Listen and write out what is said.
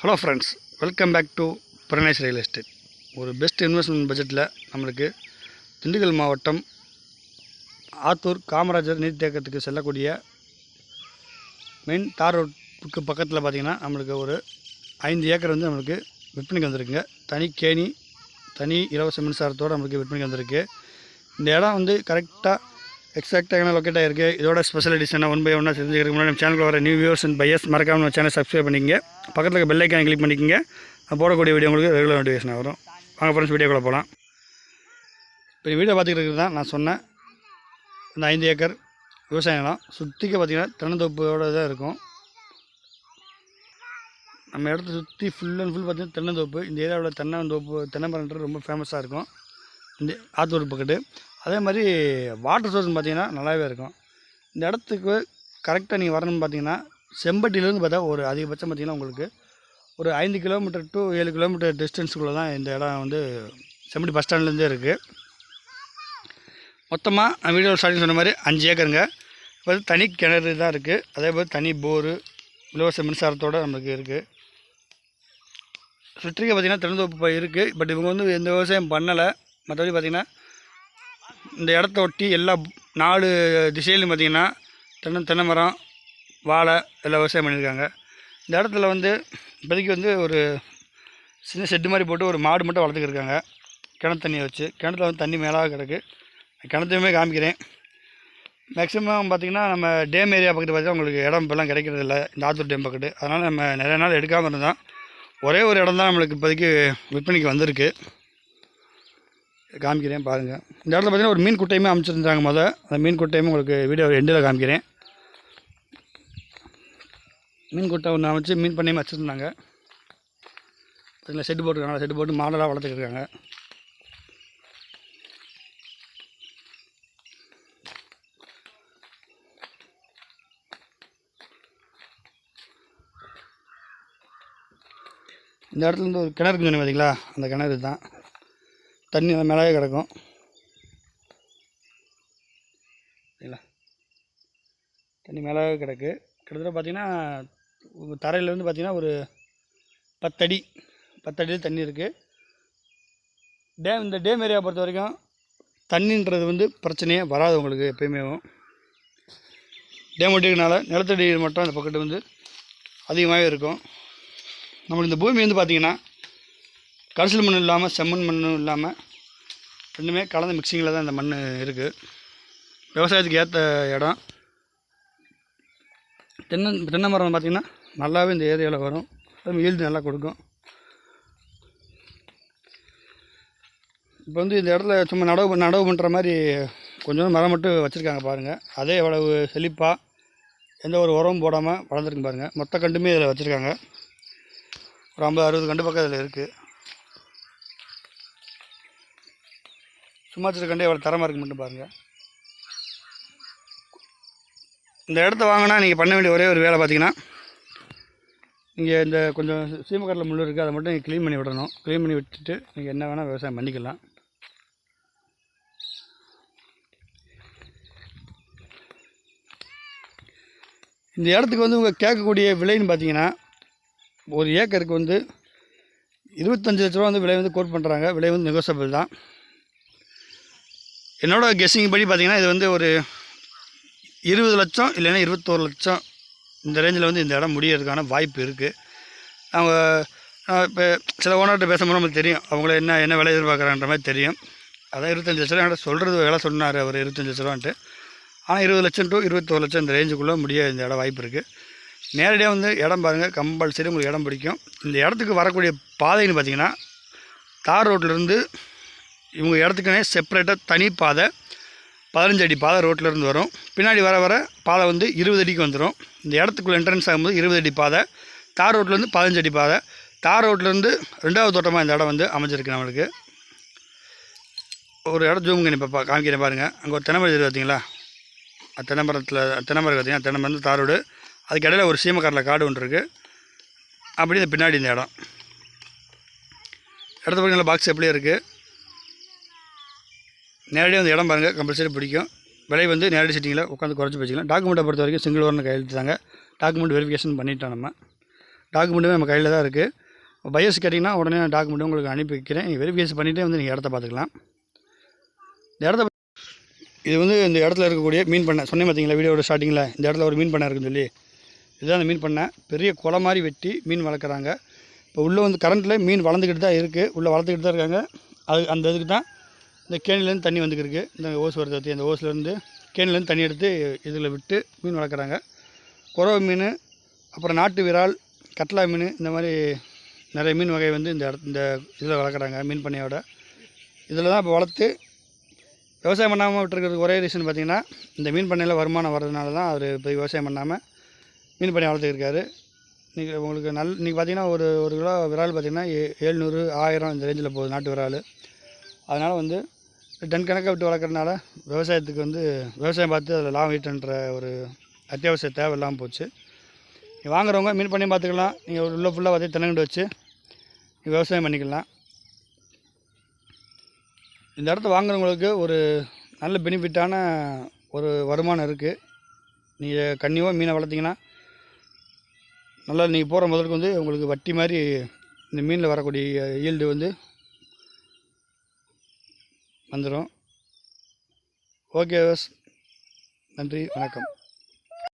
Hello friends welcome back to Pranesh real estate. ஒரு best investment பட்ஜெட்டில் நம்மளுக்கு திண்டுக்கல் மாவட்டம் ஆத்தூர் காமராஜர் நீர்த்தேக்கத்துக்கு செல்லக்கூடிய மெயின் தார் ரோட்டுக்கு பக்கத்தில் பார்த்திங்கன்னா நம்மளுக்கு ஒரு ஐந்து ஏக்கர் வந்து நம்மளுக்கு விற்பனைக்கு வந்திருக்குங்க. தனி கேணி தனி இலவச மின்சாரத்தோடு நம்மளுக்கு விற்பனைக்கு வந்திருக்கு. இந்த இடம் வந்து கரெக்டாக எக்ஸாக்டாக எங்கே லொக்கேட் ஆகிருக்கு இதோட ஸ்பெஷல் எடிஷனாக ஒன் பை ஒன்னாக தெரிஞ்சுக்கிறதுக்கு முன்னாடி நம்ம சேனலுக்கு வர நியூ வியூஸ் அண்ட் பையர்ஸ் மறக்காமல் நம்ம சேனல் சப்ஸ்கிரைப் பண்ணிங்க பக்கத்தில் இருக்க பெல்லைக்கான கிளிக் பண்ணிக்கங்க. போடக்கூடிய வீடியோ உங்களுக்கு ரெகுலர் நோட்டிஃபிகேஷன் வரும். வாங்க ஃப்ரெண்ட்ஸ் வீடியோக்குள்ளே போகலாம் இப்போ வீடியோ பார்த்துக்கிட்டு இருக்கிறது தான் நான் சொன்னேன். இந்த ஐந்து ஏக்கர் விவசாய நிலம். சுற்றிக்க பார்த்திங்கன்னா தென்னந்தோப்போட தான் இருக்கும். நம்ம இடத்த சுற்றி ஃபுல் அண்ட் ஃபுல் பார்த்திங்கன்னா தென்னந்தோப்பு. இந்த ஏரியாவில் தென்னந்தோப்பு தென்னமரன்றது ரொம்ப ஃபேமஸாக இருக்கும். இந்த ஆத்தூர் பக்கத்து. அதே மாதிரி வாட்டர் சோர்ஸ் பார்த்திங்கன்னா நல்லாவே இருக்கும். இந்த இடத்துக்கு கரெக்டாக நீங்கள் வரணும்னு பார்த்தீங்கன்னா செம்பட்டிலேருந்து பார்த்தா ஒரு அதிகபட்சம் பார்த்திங்கன்னா உங்களுக்கு ஒரு ஐந்து கிலோமீட்டர் டு ஏழு கிலோமீட்டர் டிஸ்டன்ஸுக்குள்ளே தான் இந்த இடம் வந்து செம்பட்டி பஸ் ஸ்டாண்ட்லேருந்தே இருக்குது மொத்தமாக நான் வீடியோ ஸ்டார்டிங் சொன்ன மாதிரி அஞ்சு ஏக்கருங்க. இப்போ தனி கிணறு தான் இருக்குது அதே போல் தனி போரு இலவச மின்சாரத்தோடு நம்மளுக்கு இருக்குது சுற்றிக்க பார்த்திங்கன்னா திறந்தோப்பு இருக்குது பட் இவங்க வந்து எந்த விவசாயம் பண்ணலை. மற்றபடி பார்த்திங்கன்னா இந்த இடத்த ஒட்டி எல்லா நாலு திசையிலும் பார்த்திங்கன்னா தென்னை தென்னை மரம் வாழை எல்லாம் விவசாயம் பண்ணியிருக்காங்க. இந்த இடத்துல வந்து இப்போதைக்கு வந்து ஒரு சின்ன ஷெட்டு மாதிரி போட்டு ஒரு மாடு மட்டும் வளர்த்துக்கிருக்காங்க கிணத்து தண்ணியை வச்சு. கிணத்துல வந்து தண்ணி மேலாக கிடக்கு. கிணத்தையுமே காமிக்கிறேன். மேக்ஸிமம் பார்த்திங்கன்னா நம்ம டேம் ஏரியா பக்கத்து பார்த்தீங்கன்னா உங்களுக்கு இடம் இப்போல்லாம் கிடைக்கிறது இல்லை. இந்த ஆத்தூர் டேம் பக்கத்து. அதனால் நம்ம நிறைய நாள் எடுக்காமல் இருந்தோம். ஒரே ஒரு இடம் தான் நம்மளுக்கு இப்போதைக்கு விற்பனைக்கு வந்திருக்கு. காமிக்கிறேன் பாருங்கள் இந்த இடத்துல பார்த்தீங்கன்னா ஒரு மீன் குட்டையுமே அமைச்சிருந்தாங்க முதல். அந்த மீன் குட்டையுமே உங்களுக்கு வீடியோ எண்டில் காமிக்கிறேன். மீன் கொட்டை ஒன்று அமைச்சு மீன் பண்ணையும் வச்சுருந்தாங்க. அதில் செட்டு போட்டுருக்காங்க. செட்டு போட்டு மாடலாக வளர்த்துக்கிருக்காங்க. இந்த இடத்துல இருந்து ஒரு கிணறு சொன்னீங்க பார்த்தீங்களா அந்த கிணறு தான் தண்ணி மேலே கிடக்கும். சரிங்களா தண்ணி மேலே கிடக்கு. கிட்டத்தட்ட பார்த்தீங்கன்னா தரையிலேருந்து பார்த்தீங்கன்னா ஒரு பத்தடி பத்தடியில் தண்ணி இருக்குது டேம் இந்த டேம் ஏரியா பொறுத்த வரைக்கும் தண்ணின்றது வந்து பிரச்சனையே வராது உங்களுக்கு எப்பயுமே. டேம் ஒட்டிக்கனால நிலத்தடி மட்டும் அந்த பக்கத்து வந்து அதிகமாகவே இருக்கும். நம்மளுக்கு இந்த பூமி வந்து பார்த்திங்கன்னா கரிசல் மண் இல்லாமல் செம்மண் மண்ணும் இல்லாமல் ரெண்டுமே கலந்த மிக்சிங்கில் தான் இந்த மண் இருக்குது விவசாயத்துக்கு ஏற்ற இடம். தென்னை தென்னை மரம் பார்த்திங்கன்னா நல்லாவே இந்த ஏரியாவில் வரும். அதுவும் ஈல்டு நல்லா கொடுக்கும். இப்போ வந்து இந்த இடத்துல சும்மா நடவு நடவு பண்ணுற மாதிரி கொஞ்சம் மரம் மட்டும் வச்சுருக்காங்க பாருங்கள் அதே எவ்வளவு செழிப்பாக எந்த ஒரு உரமும் போடாமல் வளர்ந்துருக்கு பாருங்கள் மொத்த கண்டுமே இதில் வச்சுருக்காங்க. ஒரு ஐம்பது அறுபது கண்டு பக்கம் இதில் இருக்குது சும்மா வச்சுருக்க கண்டு எவ்வளோ தரமாக இருக்கு மட்டும் பாருங்கள் இந்த இடத்த வாங்கினா நீங்கள் பண்ண வேண்டிய ஒரே ஒரு வேலை பார்த்தீங்கன்னா நீங்கள் இந்த கொஞ்சம் சீமக்கரில் முள் இருக்குது அதை மட்டும் நீங்கள் க்ளீன் பண்ணி விடணும். க்ளீன் பண்ணி விட்டுட்டு நீங்கள் என்ன வேணால் விவசாயம் பண்ணிக்கலாம். இந்த இடத்துக்கு வந்து உங்கள் கேட்கக்கூடிய விலைன்னு பார்த்தீங்கன்னா ஒரு ஏக்கருக்கு வந்து இருபத்தஞ்சி லட்ச ரூபா வந்து விலை வந்து கோட் பண்ணுறாங்க விலை வந்து நெகோசபிள் தான். என்னோட கெஸ்ஸிங் படி பார்த்தீங்கன்னா இது வந்து ஒரு இருபது லட்சம் இல்லைன்னா இருபத்தோரு லட்சம் இந்த ரேஞ்சில் வந்து இந்த இடம் முடியறதுக்கான வாய்ப்பு இருக்குது அவங்க இப்போ சில ஓனர்கிட்ட பேசும்போது நமக்கு தெரியும். அவங்கள என்ன என்ன விலை எதிர்பார்க்குறான்ற மாதிரி தெரியும். அதான் இருபத்தஞ்சி லட்சம் ரூபா. என்கிட்ட சொல்கிறது விலை சொன்னார் அவர் இருபத்தஞ்சி லட்ச ரூபான்ட்டு. ஆனால் இருபது லட்சம் டு இருபத்தோரு லட்சம் இந்த ரேஞ்சுக்குள்ளே முடிய இந்த இடம் வாய்ப்பு இருக்குது நேரடியாக வந்து இடம் பாருங்கள் கம்பல்சரி உங்களுக்கு இடம் பிடிக்கும். இந்த இடத்துக்கு வரக்கூடிய பாதைன்னு பார்த்தீங்கன்னா தார் ரோட்லேருந்து இவங்க இடத்துக்குனே செப்பரேட்டாக தனி பாதை. பதினஞ்சு அடி பாதை ரோட்டிலேருந்து வரும். பின்னாடி வர வர பாதை வந்து இருபது அடிக்கு வந்துடும் இந்த இடத்துக்குள்ள என்ட்ரன்ஸ் ஆகும்போது இருபது அடி பாதை. தார் ரோட்லேருந்து பதினஞ்சு அடி பாதை. தார் ரோட்லேருந்து ரெண்டாவது தோட்டமாக இந்த இடம் வந்து அமைஞ்சிருக்கு நம்மளுக்கு. ஒரு இடம் ஜூம் பண்ணி இப்போ காமிக்கிறேன் பாருங்கள் அங்கே ஒரு தென்னை பார்த்தீங்களா அது தென்னை மரத்தில் பார்த்தீங்கன்னா தென்னை தார் ரோடு. அதுக்கு இடையில ஒரு சீமக்காரில் காடு ஒன்று இருக்குது அப்படி இந்த பின்னாடி இந்த இடம். இடத்து பார்த்தீங்களா பாக்ஸ் எப்படியே இருக்குது நேரடியாக வந்து இடம் பாருங்கள் கம்பல்சரி பிடிக்கும். விலை வந்து நேரடி சிட்டிங்கில் உட்காந்து குறைச்சி வச்சுக்கலாம். டாக்குமெண்ட்டை பொறுத்த வரைக்கும் சிங்கிள் ஓரன் கையெழுத்துதாங்க டாக்குமெண்ட் வெரிஃபிகேஷன் பண்ணிட்டோம் நம்ம. டாக்குமெண்ட்டுமே நம்ம கையில் தான் இருக்குது பயஸ் கேட்டிங்கன்னா உடனே டாக்குமெண்ட்டு உங்களுக்கு அனுப்பி வைக்கிறேன். நீங்கள் வெரிஃபிகேஷன் பண்ணிவிட்டே வந்து நீங்கள் இடத்த பார்த்துக்கலாம். இந்த இடத்த இது வந்து இந்த இடத்துல இருக்கக்கூடிய மீன் பண்ணை. சொன்னேன் பார்த்தீங்களா வீடியோட ஸ்டார்டிங்கில் இந்த இடத்துல ஒரு மீன் பண்ணை இருக்குன்னு சொல்லி. இதுதான் அந்த மீன் பண்ணை. பெரிய குளம் மாதிரி வெட்டி மீன் வளர்க்குறாங்க. இப்போ உள்ளே வந்து கரண்ட்டில் மீன் வளர்ந்துக்கிட்டு தான் இருக்குது உள்ளே வளர்த்துக்கிட்டு தான் இருக்காங்க. அது அந்த இதுக்கு தான் இந்த கேணிலேருந்து தண்ணி வந்துக்கிருக்கு. இந்த ஓஸ் வரத்தை பத்தி, அந்த ஓஸ்லேருந்து கேணிலேருந்து தண்ணி எடுத்து இதில் விட்டு மீன் வளர்க்குறாங்க. குறவை மீன் அப்புறம் நாட்டு விரால் கட்லா மீன் இந்த மாதிரி நிறைய மீன் வகை வந்து இந்த இடத்து இந்த இதில் வளர்க்குறாங்க மீன் பண்ணையோட. இதில் தான் இப்போ வளர்த்து விவசாயம் பண்ணாமல் விட்டுருக்கிறதுக்கு ஒரே ரீசன் பார்த்திங்கன்னா இந்த மீன் பண்ணையில் வருமானம் வர்றதுனால தான் அவர் இப்போ விவசாயம் பண்ணாமல் மீன் பண்ணை வளர்த்துருக்காரு நீங்கள் உங்களுக்கு நல் இன்றைக்கி பார்த்தீங்கன்னா ஒரு ஒரு கிலோ விரால் பார்த்தீங்கன்னா ஏ ஏழ்நூறு ஆயிரம் இந்த ரேஞ்சில் போகுது நாட்டு விரால் அதனால் வந்து டன் கணக்காக விட்டு வளர்க்குறதுனால விவசாயத்துக்கு வந்து விவசாயம் பார்த்து அதில் லாபம் ஈட்டுன்ற ஒரு அத்தியாவசிய தேவை இல்லாமல் போச்சு. நீ வாங்குறவங்க மீன் பண்ணி பார்த்துக்கலாம். நீங்கள் உள்ளே ஃபுல்லாக பார்த்து தென்னங்கண்டு வச்சு நீ விவசாயம் பண்ணிக்கலாம். இந்த இடத்த வாங்குறவங்களுக்கு ஒரு நல்ல பெனிஃபிட்டான ஒரு வருமானம் இருக்குது நீங்கள் கன்னியோ மீனை வளர்த்திங்கன்னா நல்லா நீங்கள் போகிற முதலுக்கு வந்து உங்களுக்கு வட்டி மாதிரி இந்த மீனில் வரக்கூடிய ஈல்டு வந்து வந்துடும் ஓகே நன்றி வணக்கம்